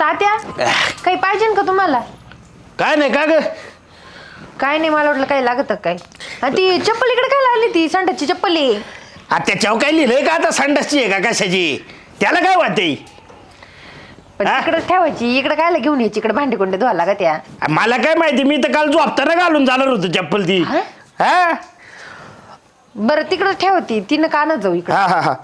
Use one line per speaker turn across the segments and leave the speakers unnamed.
तात्या काही पाहिजे का तुम्हाला?
काय नाही का ग?
काय नाही मला वाटलं काही लागत काय? आणि ती चप्पल इकडे काय लावली ती संडाची चप्पल आहे
आ, त्याच्यावर काय लिहिलंय का आता संडासची आहे का कशाची? त्याला काय वाटते
पण
हा?
तिकडे ठेवायची इकडे काय घेऊन यायची इकडे भांडी कोंडे धुवायला लागत या
मला काय माहिती मी तर काल झोपताना घालून जाणार होतो चप्पल ती.
हा?
हा?
बरं तिकडे ठेवती तिनं का न जाऊ इकडे?
हा हा हा.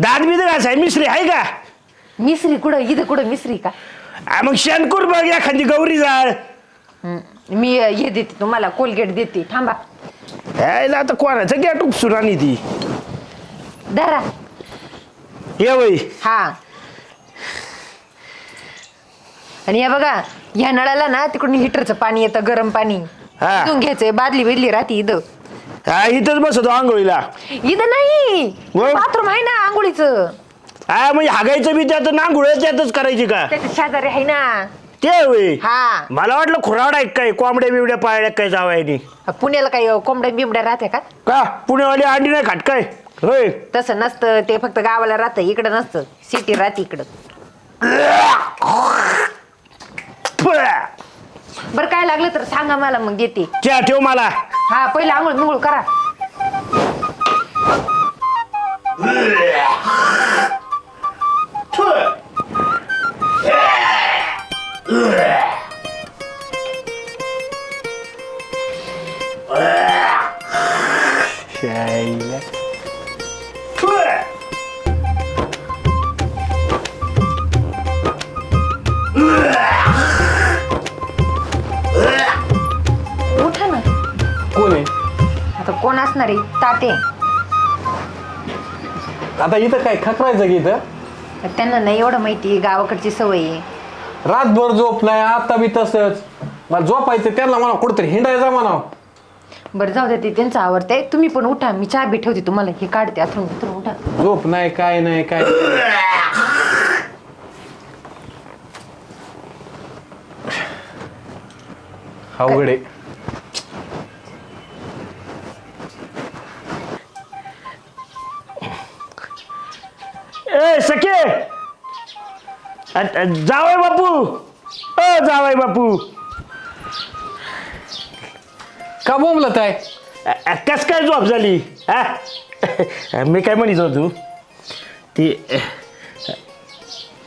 दात बी घासाय मिश्री आहे का?
मिसरी कुठं? इथं कुठं मिसरी का?
आ, मग शनकूर बघ एखादी गौरी जाळ.
मी अं, हे देते तुम्हाला कोलगेट देते. थांबा.
यायला आता कोणाचं गॅट उपसून आणि ती?
धरा.
ये वय
हा. आणि हे बघा ह्या नळाला ना तिकडून हिटरचं पाणी येतं गरम पाणी.
हा.
घ्यायचंय बादली बिदली राहते इथं.
हा इथंच बसतो आंघोळीला.
इथं नाही? बाथरूम आहे ना आंघोळीचं.
हा म्हणजे हागायचं बी त्यात नांगुळ त्यातच करायची का?
त्याच्या शेजारी आहे ना.
ते
हा.
मला वाटलं खुराड आहे काय कोंबड्या बिबड्या पाळल्या काय जावायनी.
पुण्याला काही अं, कोंबड्या बिबड्या राहते का?
का? पुणेवाली अंडी नाही खात काय? होय.
तसं नसतं ते फक्त गावाला राहतं इकडं नसतं. सिटी राहते इकडं. बरं काय लागलं तर सांगा मला मग देते
चहा ठेव मला.
हा पहिले आंघोळ मिंगोळ करा.
फुं.
उठा ना.
कोण आहे?
आता कोण असणार आहे? ताते
आता इथं काय खकरायचं की इथं?
त्यांना नाही एवढं माहिती आहे, गावाकडची सवय आहे.
रातभर झोप नाही आता बी तसंच. मला झोपायचं त्यांना म्हणा कुठेतरी हिंडायचा म्हणा.
बरं जाऊ दे ते त्यांचं आवडतंय तुम्ही पण उठा मी चहा बी ठेवते तुम्हाला हे काढते अथरून इथून उठा.
झोप नाही काय नाही काय अवघड आहे.
ए सखे! जावय बापू! अ जावय बापू!
का बोंबलत आहे?
कस काय जॉब झाली? हा? मी काय म्हणत होतो ती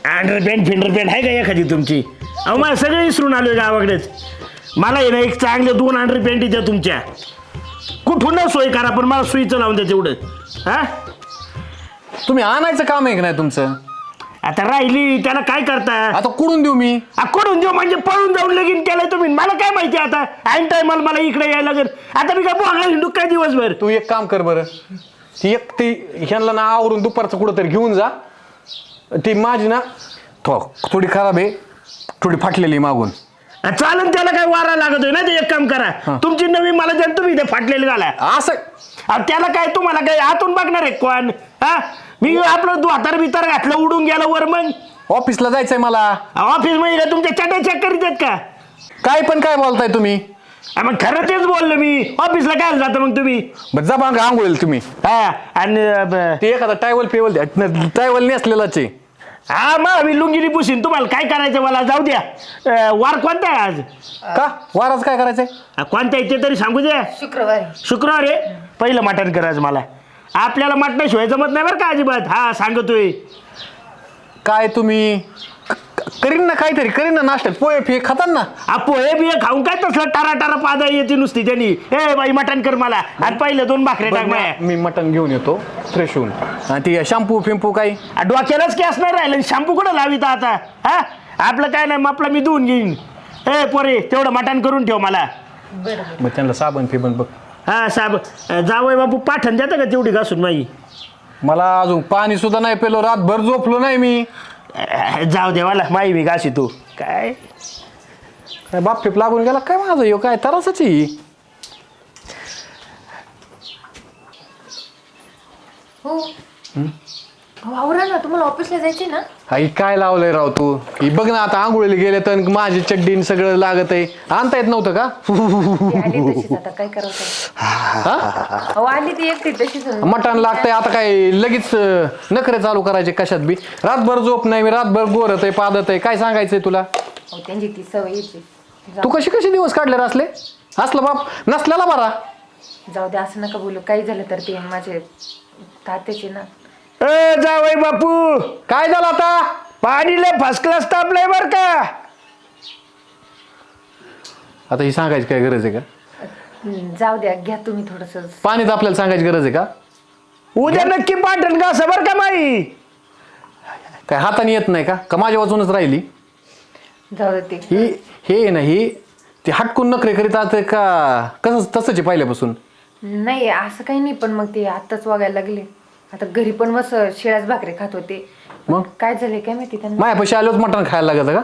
अंडरपॅन्ट फिंडरपॅन्ट आहे का एखादी तुमची? अहो मला सगळे विसरून आलो गावाकडेच. मला आहे ना एक चांगले दोन अंडरपॅन्ट द्या तुमच्या. कुठून सोय करा पण मला सुईचं लावून द्या तेवढं. हा?
तुम्ही आणायचं काम आहे की नाही तुमचं?
आता राहिली त्याला काय करता?
आता कुठून देऊ मी.
अकडून देऊ म्हणजे पळून जाऊन लगीन केलंय तुम्ही. मला काय माहिती आता? ऐन टायमाला मला इकडे यायला लागेल. आता मी काय बोलणार हिंदू काय दिवसभर?
तू एक काम कर बरं. ती एक ती ह्यांना ना आवरून दुपारचं कुठंतरी घेऊन जा. ती माझी ना थो थोडी खराब आहे. थोडी फाटलेली आहे मागून.
आ, चालन त्याला काय वारा लागतोय ना ते एक काम करा. तुमची नवी मला द्या तुम्ही इथे फाटलेली घाला.
असं.
त्याला काय तुम्हाला काय आतून बघणार आहे कोण? हा मी आपलं द्वातार बितार घातलं उडून गेलं वर मग.
ऑफिसला जायचंय मला.
ऑफिसमध्ये काय तुमच्या चटया चेक करीत आहेत का?
काय पण काय बोलताय तुम्ही?
आ, मग खरं तेच बोललो मी. ऑफिसला काय जातं मग तुम्ही?
बरं जा बांग आंघोळील तुम्ही.
हा आणि अ, ब-
ते एखादा टायवल पेवल द्या. टायवल नेसलेलाच. आहे
हा मग मी लुंगिनी पुसीन तुम्हाला काय करायचं मला? जाऊ द्या. अ, वार कोणता आहे आज?
का? वाराच काय करायचंय?
आ, कोणता आहे ते तरी सांगू द्या.
शुक्रवारी.
शुक्रवार? आहे पहिलं मटण करायचं मला. आपल्याला मटणाशिवाय जमत नाही बरं का अजिबात. हा सांगतोय.
काय तुम्ही? क- करीन ना काहीतरी करीन ना नाश्त्यात पोहे फे खातात ना?
आपो हे बी खाऊन काय तसलं टारा टारा पादा येते नुसती त्यांनी. ए बाई मटण कर मला. आणि पहिलं दोन भाकरे टाक माया.
मी मटण घेऊन येतो फ्रेश होऊन. आणि ती शॅम्पू फिंपू काही?
आ, डोक्यालाच कॅस नाही राहिलं. शॅम्पू कुठं लावित आता? हा? आपलं काय नाही मग आपलं मी धुवून घेईन. ए पोरे तेवढं मटण करून ठेव मला.
मग त्यांना साबण फिबन बघ.
हा साहेब जावय बापू पाठण देतं का तेवढी घासून माई?
मला अजून पाणी सुद्धा नाही पेलो रातभर झोपलो नाही मी.
अ, जाऊ दे मला माही मी घासी तू. काय?
काय बाप पिप लागून गेला? काय माझं यो काय तरासच ही?
आवरा ना तुम्हाला ऑफिसला जायचे ना?
आई काय लावलंय राव तू? ही बघ ना आता आंघोळीला गेले तर माझी चड्डीन सगळं लागत आहे. आणता येत नव्हतं का?
ती आली तशीच आता काय करायचं?
हा?
अहो आली ती एकटी तशीच
मटण लागतंय आता काय लगेच अं, नखरे चालू करायचे कशात बी? रातभर झोप नाही मी रातभर गोरत आहे पादत आहे काय सांगायचंय तुला?
अहो, त्यांची ती सवयीची
तू. कशी कशी दिवस काढले रे असले? असलं बाप नसल्याला बरा.
जाऊ दे असं नका बोलू. काही झालं तर ते माझे तात्याचे ना.
अ जावई बापू.
काय झालं आता?
पाणी लय फर्स्ट क्लास तापलंय बर का?
आता ही सांगायची काय गरज आहे का?
हम्म, जाऊ द्या घ्या तुम्ही थोडस.
पाणी तर आपल्याला सांगायची गरज आहे का?
उद्या नक्की पाठण का बर का माई
काय हाताने येत नाही का? का माझ्या वाचूनच राहिली?
जाऊ दे ते.
ही हे आहे ना ही ती हटकून नखरे करीत आता का कसं तसंच आहे पहिल्यापासून?
नाही असं काही नाही पण मग ते आत्ताच वागायला लागले. आता घरी पण मस्त शिळाच भाकरी खात होते.
मग?
काय झाले काय माहिती त्यांना?
माया पैसे आलोच मटण खायला लागत का?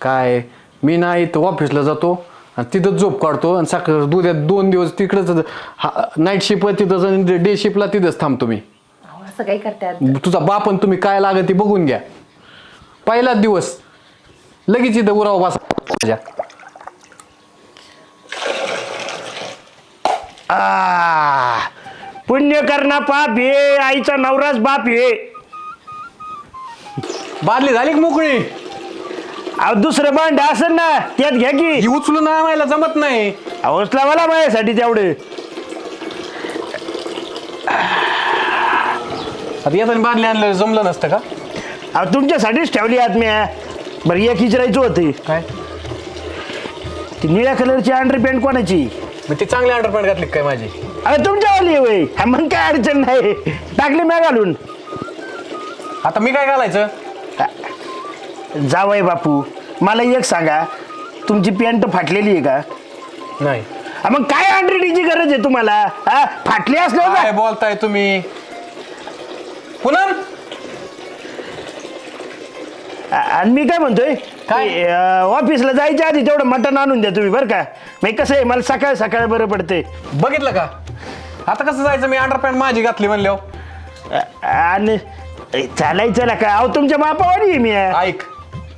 काय? मी नाही तर ऑफिसला जातो आणि तिथं झोप काढतो आणि सकाळ दुध्यात दोन दिवस तिकडंच नाईट शिप तिथंच आणि डे शिपला तिथंच थांबतो मी.
अहो, असं काही करतात?
तुझा बाप आणि तुम्ही काय लागत ते बघून घ्या. पहिलाच दिवस लगेच इथं उराव बसा. माझ्या
आ! पुण्य करणा पाप हे आईचा नवराच बाप हे.
बादली झाली की मोकळी?
अहो दुसरं भांड असेल ना त्यात घ्या की.
ही उचलून आणायला जमत नाही.
हौसला मला माझ्यासाठी तेवढं.
आता येताना बादली आणलं जमलं नसतं का?
अहो तुमच्यासाठीच ठेवली आत म्या. बरं एक विचारायचं होतं.
काय?
ती निळ्या कलरची अंडर पॅन्ट कोणाची?
मग ती चांगली अंडरपॅन्ट घातली काय माझी?
अरे तुमच्यावाली आहे वय हा, मग काय अडचण नाही. टाकली म्या घालून.
आता मी काय घालायचं?
जावय बापू मला एक सांगा. तुमची पॅन्ट फाटलेली आहे का?
नाही.
हा, मग काय अंडरडीची गरज आहे तुम्हाला? हा फाटली असल्यावर
काय? बोलताय तुम्ही? पुन्हा
आ- आणि मी काय म्हणतोय?
काय?
अं, ऑफिसला जायच्या आधी तेवढं मटण आणून द्या तुम्ही बरं का? मग कसं आहे मला सकाळ सकाळ बरं पडते
बघितलं का? आता कसं जायचं? मी अंडरपॅन्ट माझी घातली म्हणल्यावर.
आणि ए, चालायचं ना का? अहो तुमच्या बापावर आहे मी.
ऐक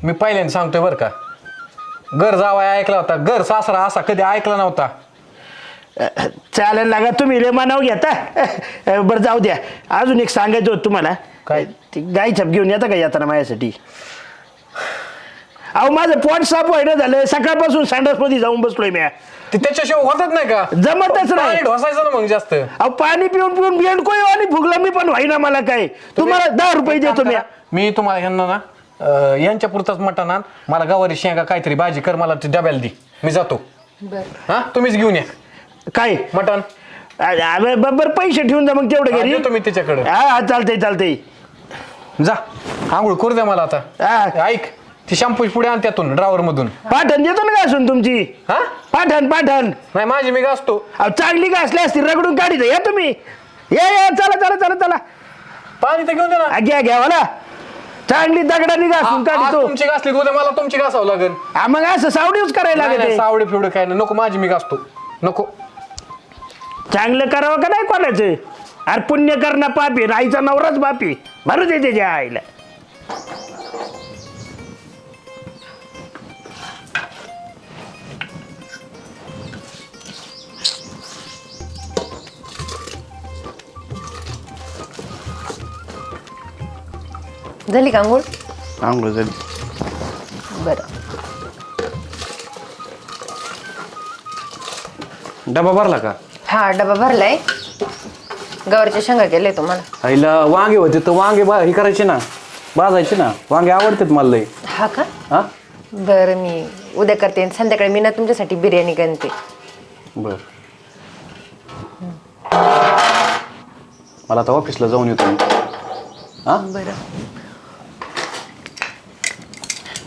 मी पहिल्यांदा सांगतोय बरं का. घर जावाय ऐकला होता. घर सासरा असा कधी ऐकला नव्हता.
चालेल लागा तुम्ही रे मानाव घेता. अं, बरं जाऊ द्या. अजून एक सांगायचं होतं तुम्हाला.
काय?
ती गाय छाप घेऊन येता का येताना माझ्यासाठी? अहो माझं पोट साफ व्हायला झालं. सकाळपासून सँडसमध्ये जाऊन बसलोय मी
ते त्याच्याशिवाय होतच नाही का?
जमतच नाही.
पाणी ढोसायचं ना मग जास्त.
अहो पाणी पिऊन पिऊन बियंडकोय आणि फुगला मी पण व्हायना मला काय. तुम्हाला दहा रुपये देतो मी
मी तुम्हाला यांना ना अं, यांच्या पुरताच मटण आण. मला गवारी शेंगा काहीतरी भाजी कर मला ते डब्याला दे. मी जातो.
बर.
हा? तुम्हीच घेऊन या.
काय?
मटण.
बरोबर पैसे ठेवून जा मग तेवढं घरी.
देतो मी त्याच्याकडे.
हा हा चालतंय चालतंय.
जा. आंघोळ करू द्या मला आता.
हा.
ऐक. ती शॅम्पू पुढे आण त्यातून ड्रावर मधून.
पाठण देतो ना घासून तुमची?
हा?
पाठण पाठण.
नाही माझी मी घासतो.
अहो चांगली घासली असती रगडून काढी या तुम्ही. या या चला चला चला चला.
पाणी तर घेऊन दे ना.
हा, घ्या घ्या मला चांगली दगडाने घासून
आ- आज
काढतो
तुमची घासली उद्या मला तुमची घासावं लागेल.
हा, मग असं सावडीच करायला
नाही, नाही,
लागते
सावडे फिवडे काय नाही. नको माझी मी घासतो. नको.
चांगलं करावं का नाही कोणाचं? अरे पुण्य करणं पापी राईचा नवराच बापी. भरू दे त्याच्या आईला.
झाली का अंघोळ
आंघोळ झाली.
बरं.
डबा भरला का?
हा डबा भरलाय. गवारच्या शेंगा केले तुम्हाला.
आईला वांगे होते तर वांगे बा हे करायचे ना. भाजायचे ना. वांगे आवडतात मला लय
हा का?
हा?
बरं मी उद्या करते. आणि संध्याकाळी मी ना तुमच्यासाठी बिर्याणी करते
बर. मला आता ऑफिसला जाऊन येतो मी. हा?
बरं.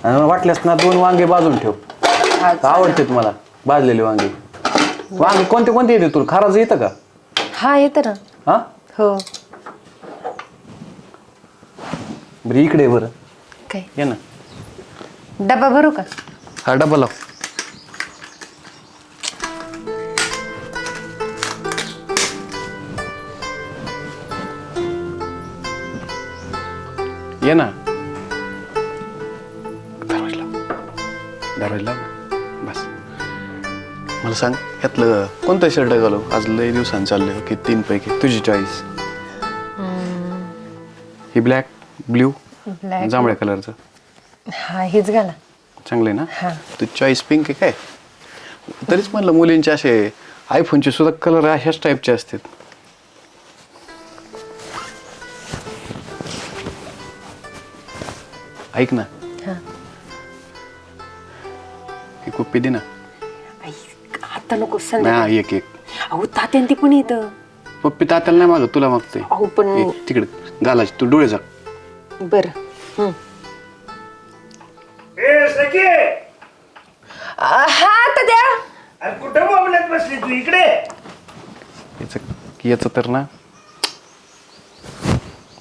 आणि वाटल्यास ना दोन वांगे भाजून ठेव.
हा
आवडते मला भाजलेले वांगे. वांगे कोणते कोणते येते तुला? खाराचं येतं का?
हा येतं ना.
हा?
हो.
बरं इकडे बरं.
काय?
ये ना.
डबा भरू का?
हा डबा लाव. ये ना. लाव ना. बस. मला सांग यातलं कोणतं शर्ट घालू? आज लय दिवसांनी चाललंय की तीन पैकी तुझी चॉईस ही ब्लॅक ब्ल्यू
Black.
जांभळ्या कलरचं
हा हेच घाला.
चांगले ना?
हा.
तू चॉईस पिंक आहे काय? तरीच म्हणलं मुलींचे असे आयफोनचे सुद्धा कलर अशाच टाईपचे असतात. ऐक ना. कुप्पी दे ना.
आता नको
नाही
संध्याकाळी
हा, एक एक.
अहो तात्यान ती पण येतं
पप्पी तात्याला नाही मागत तुला मागते
अहो पण
तिकडे. घालायची तू डोळे जा
बर.
ए सखे!
हा तात्या.
अरे कुठं बोंबलत बसली तू? इकडे.
याचं याचं तर ना.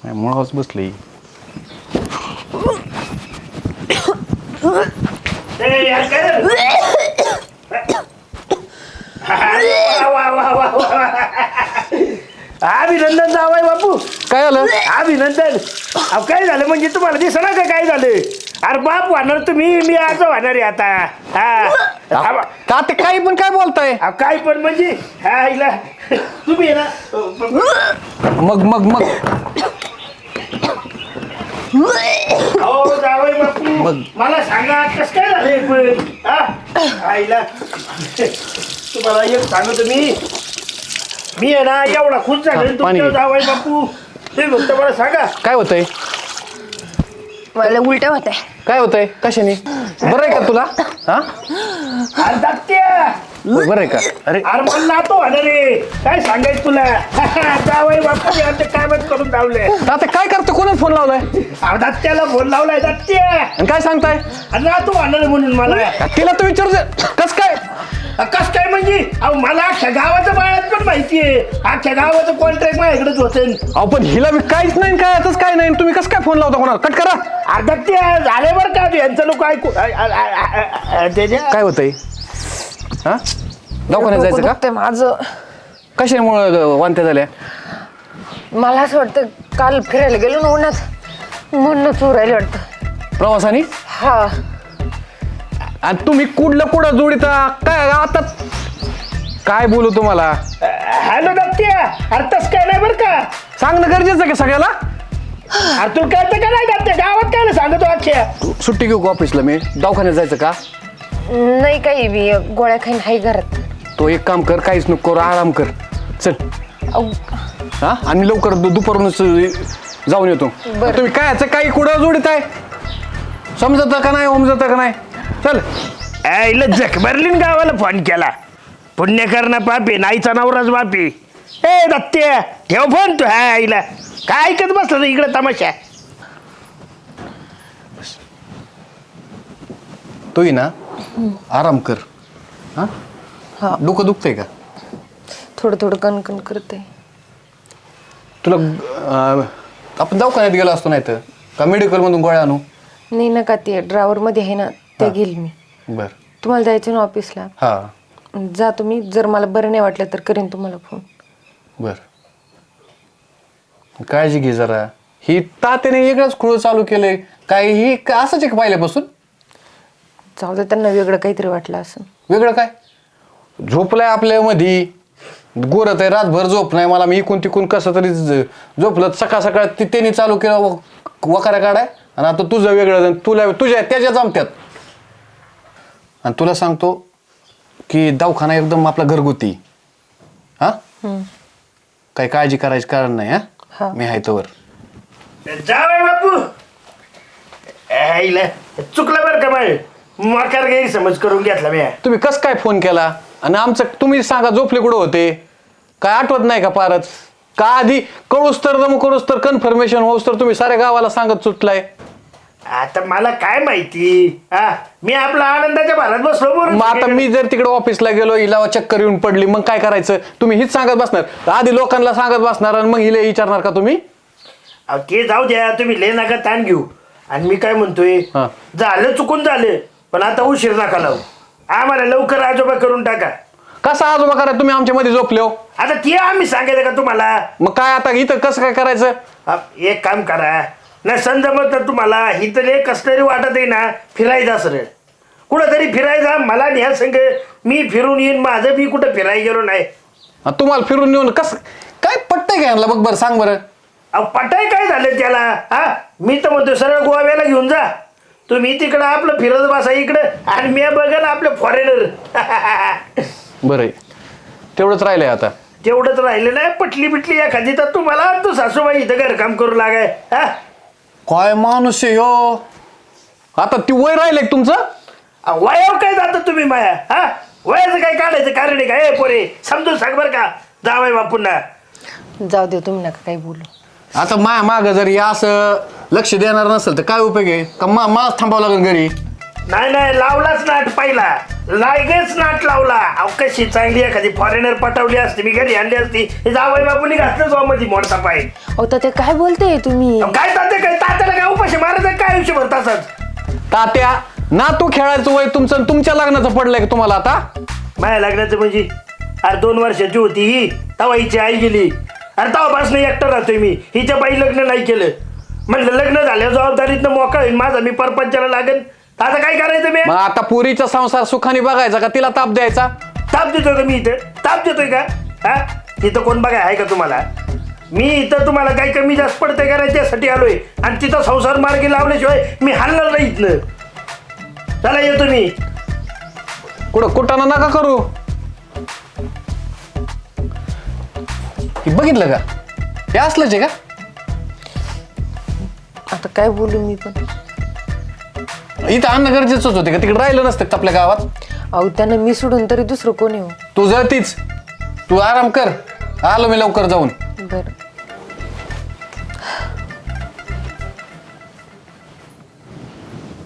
मुळावच बसलं
अभिनंदन जावाय बापू.
काय झालं?
अभिनंदन. अहो काय झालं? म्हणजे तुम्हाला दिसणार का काय झालं? अरे बाप वाहणार तुम्ही मी आज वाहणार आहे आता. हा. हा, बा-
तात्या काही पण काय बोलताय?
अहो, काय पण म्हणजे? हा हिला तुम्ही आहे ना.
मग मग मग.
अहो जावई बापू मला सांगा कसं काय झालंय पण? हा? आईला. तुम्हाला एक सांगतो मी. मी आहे ना एवढा खुश झालो
हा, पाणी
तुमच्या
घे.
जावई बापू तुम्ही फक्त मला सांगा.
काय होतंय?
मला उलट्या होत
काय होतंय? कशाने? बरं आहे का तुला? हा?
अरे
बरं आहे का अरे
अरे मला नातो होणार रे काय सांगायचं तुला जावई बापू आमच्या कामच करून धावले
तात्या काय करतो कोणाला फोन लावलाय
अहो दात्याला फोन लावलाय
आणि काय सांगताय
अरे नातो होणार म्हणून मला
तिला तू विचारू कस काय
कस काय म्हणजे अहो मला अख्ख्या गावाचं बाळात पण माहितीये अख्ख्या गावाचं कॉन्ट्रॅक्ट माझ्याकडेच होतं
अहो पण हिला बी काहीच नाही काय आताच काय नाही तुम्ही कसं काय फोन लावता कोणाला कट करा
अर्धा ते झाले बरं का यांचं लोक ऐकू अ- अ- अ- अ- अ- त्याच्या
काय होतंय हा? दवाखान्यात जायचं का?
दुखतंय माझं.
कशामुळे वांत्या झाल्या
मला असं वाटतं काल फिरायला गेलो ना उन्हात. म्हणून चोरायला वाटतं.
प्रवासाने?
हा.
आणि तुम्ही कुठलं कुठं जोडीता? काय आता काय बोलू तुम्हाला?
हॅलो दत्त्या. अरे तस काय नाही बरं का?
सांगणं गरजेचं का सगळ्याला?
अरे तुला कळतं का नाही दत्त्या? गावात काय नाही सांगतो अख्ख्या?
सुट्टी घेऊ का ऑफिसला मी? दवाखान्यात जायचं का?
नाही काही बी गोळ्या खाईन हाय घरात.
तो एक काम कर काहीच नको करू आराम कर. चल.
अहो,
हा? आणि लवकर दु- दुपारूनच जाऊन येतो.
बरं.
तुम्ही काय याचं काही कुठं जोडीत आहे समजत का नाही समजत का नाही? चल.
आईला जख भरलीन गावाला फोन केला. पुण्य करणं पापी नाहीचा नवराच बापी. ए दत्त्या ठेव फोन तू हा आईला. काय ऐकत बसला रे इकडे तमाशा?
तोही ना? आराम कर. हा?
हा.
डोकं दुखतंय का?
थोडं थोडं कणकण करते.
तुला अं, आपण दवाखान्यात गेलो असतो नाही तर का मेडिकलमधून गोळ्या आणू?
नाही नका ते. ड्रायव्हरमध्ये आहे ना ते घेईल मी.
बर.
तुम्हाला जायचं ना ऑफिसला
हा.
जा तुम्ही जर मला बरं नाही वाटलं तर करेन तुम्हाला फोन
बर. काळजी घे जरा. ही तात्याने वेगळंच खुळ चालू केलंय. काय ही का- असंच एक पाहिल्यापासून
जाऊ दे त्यांना वेगळं काहीतरी वाटलं असं.
वेगळं काय? झोपलाय आपल्या मधी. गोरत आहे रातभर झोप नाही मला मी इकून तिकून कसं तरी ज- झोपलं. सकाळ सकाळ ती त्यांनी चालू केलं व- वखारा काढाय. आणि आता तुझं वेगळं तुला तुझ्या त्याच्या जमत्यात. आणि तुला सांगतो की दवाखाना एकदम आपला घरगुती. हा? काही काळजी करायची कारण नाही
हा.
हा. मी आहे तोवर.
जावय बापू. आईला चुकलं बरं का बाय मकार गैरसमज करून घेतला मी
तुम्ही कस काय फोन केला? आणि आमचं तुम्ही सांगा झोपले कुठं होते? काय आठवत नाही का फारच का आधी कळूस तर दम करूस तर कन्फर्मेशन होऊस तर तुम्ही साऱ्या गावाला सांगत सुटलाय?
आता मला काय माहिती? हा मी आपला आनंदाच्या भारात बसलो बरोबर
मग आता मी जर तिकडे ऑफिसला गेलो हिला चक्कर येऊन पडली मग काय करायचं? तुम्ही हीच सांगत बसणार. आधी लोकांना सांगत बसणार आणि मग हिला विचारणार का तुम्ही?
अहो, ते जाऊ द्या तुम्ही ले नका ताण घेऊ. आणि मी काय म्हणतोय?
हा.
झालं चुकून झालं. पण आता उशीर नका लावू. आम्हाला लवकर आजोबा करून टाका.
कसा आजोबा करा? तुम्ही आमच्या मध्ये झोपले हो.
आता ते आम्ही सांगायचं का तुम्हाला?
मग काय आता इथं कसं काय करायचं?
एक काम करा. नाही समजमत तर तुम्हाला इथं लय कस तरी वाटत आहे ना फिरायचं सर कुठं तरी फिरायचा मला न्या संग मी फिरून येईन माझं मी कुठं फिरायला गेलो नाही.
आ, तुम्हाला फिरून नेऊन कस काय का यांना? बघ बरं सांग बरं.
अहो पटाय काय झालं त्याला? हा? मी तर म्हणतो सरळ गोव्याला घेऊन जा. तुम्ही तिकडं आपलं फिरत बसा इकडं आणि मी बघा आपलं फॉरेनर
बरं आहे. तेवढंच राहिलंय आता.
तेवढंच राहिलेलं आहे पटली बिटली एखादी तर तुम्हाला तू सासूबाई इथं घरकाम करू लागाय हा?
काय माणूस आहे हो? आता ती वय राहिलंय का तुमचं?
अहो, वयावर काय जातं तुम्ही माया हा? वयाचं काय काढायचं कारण आहे का? ए पोरे समजून सांग बरं का. जावाय बापूंना
जाऊ दे तुम्ही नका काही बोलू.
आता मा माग जर या असं लक्ष देणार नसेल तर काय उपयोग आहे? का मा मलाच थांबावं लागेल घरी?
नाही नाही लावलाच नाट पहिला. लागेच नाट लावला. अहो कशी चांगली एखादी फॉरेनर पटवली असती मी घरी आणली असती हे जावई बापूंनी घातलं जाऊ मध्ये मोडता पाय.
अहो तर ते काय बोलते तुम्ही?
काय तात्या काय तात्याला काय उपाशी मारायचं काय आयुष्यभर तसाच
तात्या ना तू खेळायचं वय तुमचं आणि तुमच्या लग्नाचं पडलंय का तुम्हाला आता?
माझ्या लग्नाचं म्हणजे? अरे दोन वर्षाची होती ही. तवा हिची आई गेली. अरे तेव्हापासून एकटं राहतोय मी. हिच्या बाई लग्न नाही केलं. म्हणलं लग्न झाल्यावर जबाबदारीतनं मोकळा होईल माझा मी परपंचाला लागेल तर आता काय करायचं मी
मग आता पुरीचा संसार सुखाने बघायचा का? तिला ताप द्यायचा?
ताप देतोय का मी इथं? ताप देतोय का? हा? तिथं कोण बघा आहे का तुम्हाला? मी इथं तुम्हाला काही कमी जास्त पडतंय का नाही त्यासाठी आलोय. आणि तिथं संसार मार्गी लावल्याशिवाय मी हलणार नाही इथनं. चला येतो मी.
कुठं कुठाना नका करू. हे बघितलं का? हे असलंच आहे का?
आता काय बोलू मी पण?
इथं आणणं गरजेचंच होते का? तिकडे राहिलं नसतं का आपल्या गावात?
अहो त्यांना मी सोडून तरी दुसरं कोणी हो?
तू जळतीच. तू आराम कर. आलो मी लवकर जाऊन.
बरं.